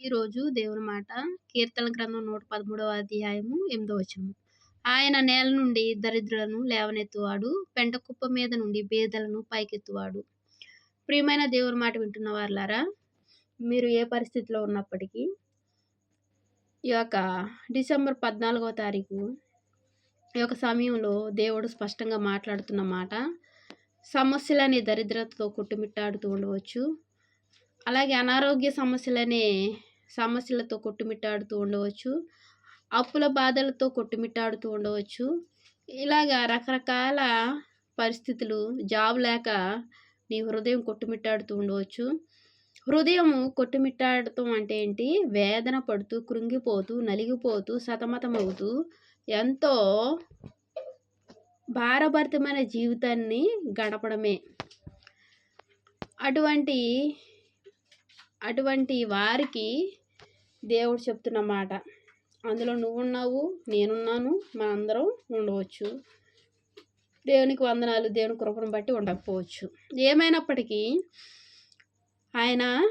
ఈరోజు దేవుని మాట కీర్తన గ్రంథం నూట పదమూడవ అధ్యాయము ఎనిమిదో వచనము. ఆయన నేల నుండి దరిద్రులను లేవనెత్తువాడు పెంట కుప్ప మీద నుండి బేదలను పైకెత్తువాడు. ప్రియమైన దేవుని మాట వింటున్న వారులారా మీరు ఏ పరిస్థితిలో ఉన్నప్పటికీ ఈ యొక్క డిసెంబర్ పద్నాలుగో తారీఖు ఈ యొక్క సమయంలో దేవుడు స్పష్టంగా మాట్లాడుతున్న మాట సమస్యలని దరిద్రతతో కొట్టుమిట్టాడుతూ ఉండవచ్చు. అలాగే అనారోగ్య సమస్యలనే సమస్యలతో కొట్టుమిట్టాడుతూ ఉండవచ్చు అప్పుల బాధలతో కొట్టుమిట్టాడుతూ ఉండవచ్చు. ఇలాగా రకరకాల పరిస్థితులు జాబ్ లేక నీ హృదయం కొట్టుమిట్టాడుతూ ఉండవచ్చు. హృదయం కొట్టుమిట్టాడటం అంటే ఏంటి? వేదన పడుతూ కృంగిపోతూ నలిగిపోతూ సతమతమవుతూ ఎంతో భారభరితమైన జీవితాన్ని గడపడమే. అటువంటి అటువంటి వారికి దేవుడు చెప్తున్న మాట. అందులో నువ్వున్నావు నేనున్నాను మనందరం ఉండవచ్చు. దేవునికి వందనాలు దేవుని కృపను బట్టి ఉండకపోవచ్చు. ఏమైనప్పటికీ ఆయన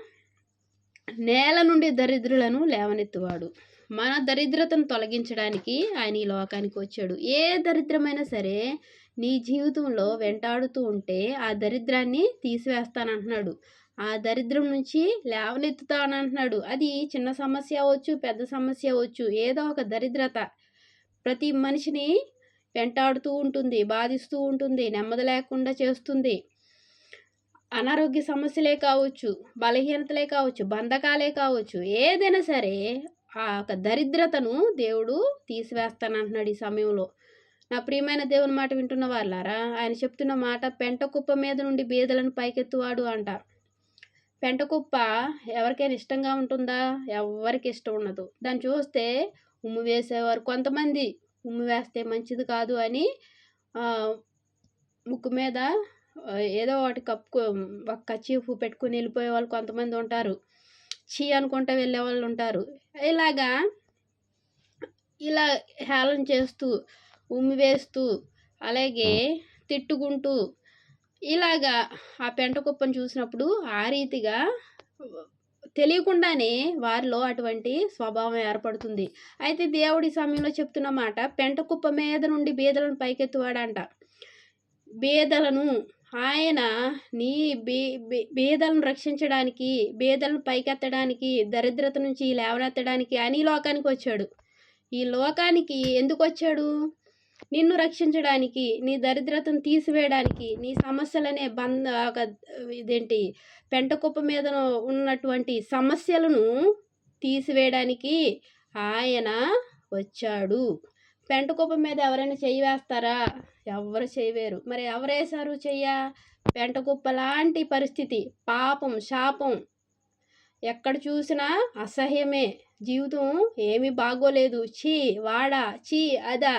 నేల నుండి దరిద్రులను లేవనెత్తువాడు. మన దరిద్రతను తొలగించడానికి ఆయన ఈ లోకానికి వచ్చాడు. ఏ దరిద్రమైనా సరే నీ జీవితంలో వెంటాడుతూ ఉంటే ఆ దరిద్రాన్ని తీసివేస్తానంటున్నాడు. ఆ దరిద్రం నుంచి లేవనెత్తుతానంటున్నాడు. అది చిన్న సమస్య అవ్వచ్చు పెద్ద సమస్య అవ్వచ్చు ఏదో ఒక దరిద్రత. ప్రతి మనిషిని వెంటాడుతూ ఉంటుంది బాధిస్తూ ఉంటుంది నెమ్మది లేకుండా చేస్తుంది. అనారోగ్య సమస్యలే కావచ్చు బలహీనతలే కావచ్చు బంధకాలే కావచ్చు ఏదైనా సరే ఆ యొక్క దరిద్రతను దేవుడు తీసివేస్తానంటున్నాడు ఈ సమయంలో. నా ప్రియమైన దేవుని మాట వింటున్న వాళ్ళారా ఆయన చెప్తున్న మాట పెంట కుప్ప మీద నుండి బీదలను పైకెత్తువాడు అంట. పెంట కుప్ప ఎవరికైనా ఇష్టంగా ఉంటుందా? ఎవరికి ఇష్టం ఉండదు. దాన్ని చూస్తే ఉమ్ము వేసేవారు కొంతమంది. ఉమ్ము వేస్తే మంచిది కాదు అని ముక్కు మీద ఏదో ఒకటి కప్పుకో ఒక కచీఫ్ పెట్టుకుని వెళ్ళిపోయే వాళ్ళు కొంతమంది ఉంటారు. చీ అనుకుంటూ వెళ్ళే వాళ్ళు ఉంటారు. ఇలాగా ఇలా హేళన చేస్తూ ఉమ్మి వేస్తూ అలాగే తిట్టుకుంటూ ఇలాగా ఆ పెంట కుప్పను చూసినప్పుడు ఆ రీతిగా తెలియకుండానే వారిలో అటువంటి స్వభావం ఏర్పడుతుంది. అయితే దేవుడి సమయంలో చెప్తున్న మాట పెంట కుప్ప మీద నుండి బీదలను పైకెత్తువాడంట. బీదలను ఆయన నీ బీ బీదలను రక్షించడానికి బీదలను పైకెత్తడానికి దరిద్రత నుంచి లేవనెత్తడానికి అని లోకానికి వచ్చాడు. ఈ లోకానికి ఎందుకు వచ్చాడు? నిన్ను రక్షించడానికి నీ దరిద్రతను తీసివేయడానికి నీ సమస్యలనే బంధ ఒక ఇదేంటి పెంటకుప్ప మీద ఉన్నటువంటి సమస్యలను తీసివేయడానికి ఆయన వచ్చాడు. పెంటకుప్ప మీద ఎవరైనా చెయ్యి వేస్తారా? ఎవరు చేయవేరు. మరి ఎవరేశారు వేశారు చెయ్య? పెంటకుప్ప లాంటి పరిస్థితి పాపం శాపం ఎక్కడ చూసినా అసహ్యమే. జీవితం ఏమీ బాగోలేదు. చీ వాడా చీ అదా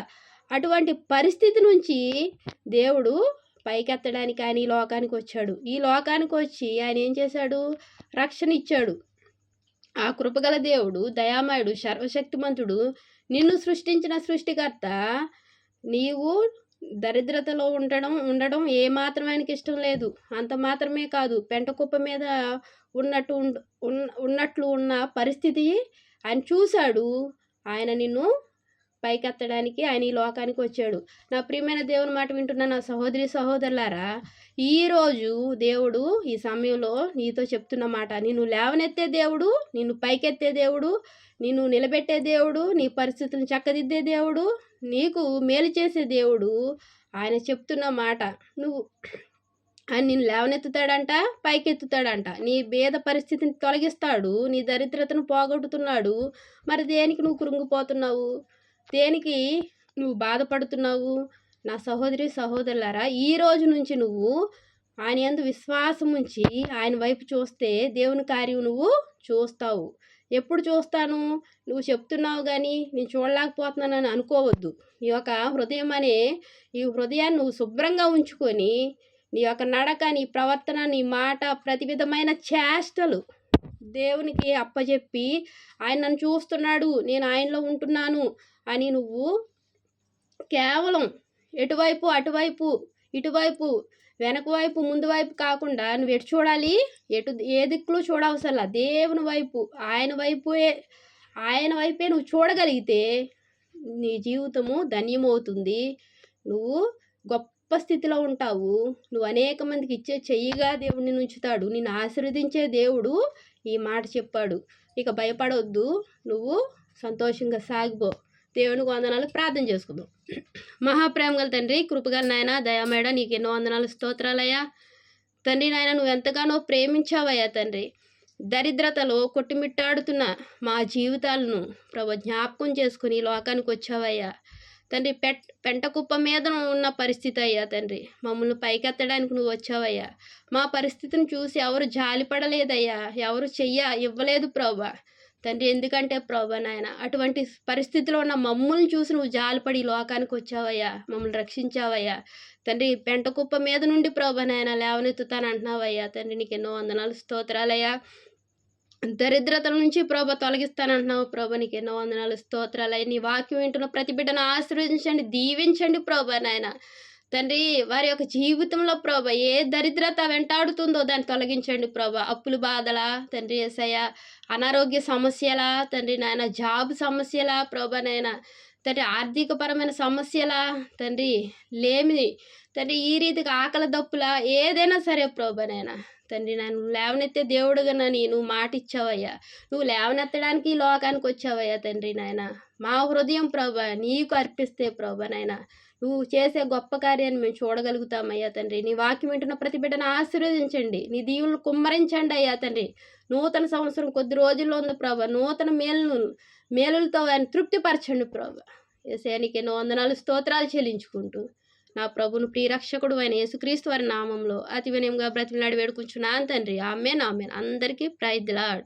అటువంటి పరిస్థితి నుంచి దేవుడు పైకెత్తడానికి ఆయన ఈ లోకానికి వచ్చాడు. ఈ లోకానికి వచ్చి ఆయన ఏం చేశాడు? రక్షణ ఇచ్చాడు. ఆ కృపగల దేవుడు దయామయుడు సర్వశక్తిమంతుడు నిన్ను సృష్టించిన సృష్టికర్త నీవు దరిద్రతలో ఉండడం ఉండడం ఏమాత్రం ఆయనకి ఇష్టం లేదు. అంత మాత్రమే కాదు పెంట కుప్ప మీద ఉన్నట్టు ఉన్నట్లు ఉన్న పరిస్థితి ఆయన చూశాడు. ఆయన నిన్ను పైకెత్తడానికి ఆయన ఈ లోకానికి వచ్చాడు. నా ప్రియమైన దేవుని మాట వింటున్న నా సహోదరి సహోదరులారా ఈరోజు దేవుడు ఈ సమయంలో నీతో చెప్తున్న మాట నిన్ను లేవనెత్తే దేవుడు నిన్ను పైకెత్తే దేవుడు నిన్ను నిలబెట్టే దేవుడు నీ పరిస్థితులను చక్కదిద్దే దేవుడు నీకు మేలు చేసే దేవుడు ఆయన చెప్తున్న మాట. నువ్వు ఆయన నిన్ను లేవనెత్తుతాడంట పైకెత్తుతాడంట. నీ భేద పరిస్థితిని తొలగిస్తాడు నీ దరిద్రతను పోగొట్టుతున్నాడు. మరి దేనికి నువ్వు కృంగిపోతున్నావు దేనికి నువ్వు బాధపడుతున్నావు? నా సహోదరి సహోదరులారా ఈ రోజు నుంచి నువ్వు ఆయన ఎందు విశ్వాసం ఉంచి ఆయన వైపు చూస్తే దేవుని కార్యం నువ్వు చూస్తావు. ఎప్పుడు చూస్తాను? నువ్వు చెప్తున్నావు కానీ నేను చూడలేకపోతున్నానని అనుకోవద్దు. నీ యొక్క హృదయం అనే ఈ హృదయాన్ని నువ్వు శుభ్రంగా ఉంచుకొని నీ యొక్క నడక నీ ప్రవర్తన నీ మాట ప్రతి విధమైన చేష్టలు దేవునికి అప్పచెప్పి ఆయన నన్ను చూస్తున్నాడు నేను ఆయనలో ఉంటున్నాను అని నువ్వు కేవలం ఎటువైపు అటువైపు ఇటువైపు వెనక వైపు ముందు వైపు కాకుండా నువ్వు ఎటు చూడాలి? ఎటు ఏ దిక్కులు చూడవసరలా? దేవుని వైపు ఆయన వైపుయే ఆయన వైపే నువ్వు చూడగలిగితే నీ జీవితము ధన్యమవుతుంది. నువ్వు గొప్ప స్థితిలో ఉంటావు. నువ్వు అనేక మందికి ఇచ్చే చెయ్యిగా దేవుడిని ఉంచుతాడు. నిన్ను ఆశీర్వదించే దేవుడు ఈ మాట చెప్పాడు. ఇక భయపడవద్దు నువ్వు సంతోషంగా సాగిపో. దేవునికి వందనాలు. ప్రార్థన చేసుకుందాం. మహాప్రేమ గల తండ్రి కృపగల నాయన దయామేడ నీకు ఎన్నో వందనాలు. స్తోత్రాలయ్యా. తండ్రి నాయన నువ్వు ఎంతగానో ప్రేమించావయ్యా తండ్రి. దరిద్రతలో కొట్టుమిట్టాడుతున్న మా జీవితాలను ప్రభు జ్ఞాపకం చేసుకుని లోకానికి వచ్చావయ్యా. తండ్రి పెట్ పెంట కుప్ప మీద ఉన్న పరిస్థితి అయ్యా తండ్రి. మమ్మల్ని పైకెత్తడానికి నువ్వు వచ్చావయ్యా. మా పరిస్థితిని చూసి ఎవరు జాలిపడలేదయ్యా. ఎవరు చెయ్య ఇవ్వలేదు ప్రభా తండ్రి ఎందుకంటే ప్రభా నాయన అటువంటి పరిస్థితిలో ఉన్న మమ్మల్ని చూసి నువ్వు జాలిపడి లోకానికి వచ్చావయ్యా. మమ్మల్ని రక్షించావయ్యా. తండ్రి పెంట కుప్ప మీద నుండి ప్రభా నాయన లేవనెత్తుతాను అంటున్నావయ్యా తండ్రి నీకు ఎన్నో వందనాలు స్తోత్రాలయ్యా. దరిద్రతల నుంచి ప్రభ తొలగిస్తానంటున్నావు ప్రభ. నీకు ఎన్నో వందనాలు స్తోత్రాలయ్య నీ వాక్యం వింటున్న ప్రతి బిడ్డను ఆశీర్వదించండి దీవించండి ప్రభ నాయన. తండ్రి వారి యొక్క జీవితంలో ప్రభ ఏ దరిద్రత వెంటాడుతుందో దాన్ని తొలగించండి ప్రభ. అప్పులు బాధల తండ్రి ఏసయ్య అనారోగ్య సమస్యల తండ్రి నాయన జాబ్ సమస్యల ప్రభ నాయన తండ్రి ఆర్థికపరమైన సమస్యల తండ్రి లేమి తండ్రి ఈ రీతిగా ఆకలి దప్పుల ఏదైనా సరే ప్రభ నాయన. తండ్రి నన్ను లేవనెత్తే దేవుడుగా నేను నువ్వు మాట ఇచ్చావయ్యా నువ్వు లేవనెత్తడానికి ఈ లోకానికి వచ్చావయ్యా తండ్రి నాయన. మా హృదయం ప్రభా నీకు అర్పిస్తే ప్రభా నాయన. నువ్వు చేసే గొప్ప కార్యాన్ని మేము చూడగలుగుతామయ్యా తండ్రి. నీ వాక్యం వింటున్న ప్రతి బిడ్డను ఆశీర్వదించండి. నీ దీవులను కుమ్మరించండి అయ్యా తండ్రి. నూతన సంవత్సరం కొద్ది రోజుల్లో ఉంది ప్రభా. నూతన మేలును మేలులతో ఆయన తృప్తిపరచండి ప్రభ. ఏసానికి ఎన్నో వందనాలు స్తోత్రాలు చెల్లించుకుంటూ నా ప్రభును ప్రియరక్షకుడు అయిన యేసుక్రీస్తు వారి నామంలో అతి వినయంగా బ్రతిమలాడి వేడుకుంటున్నాను తండ్రి. Amen amen. అందరికీ ప్రైజ్ లాడ్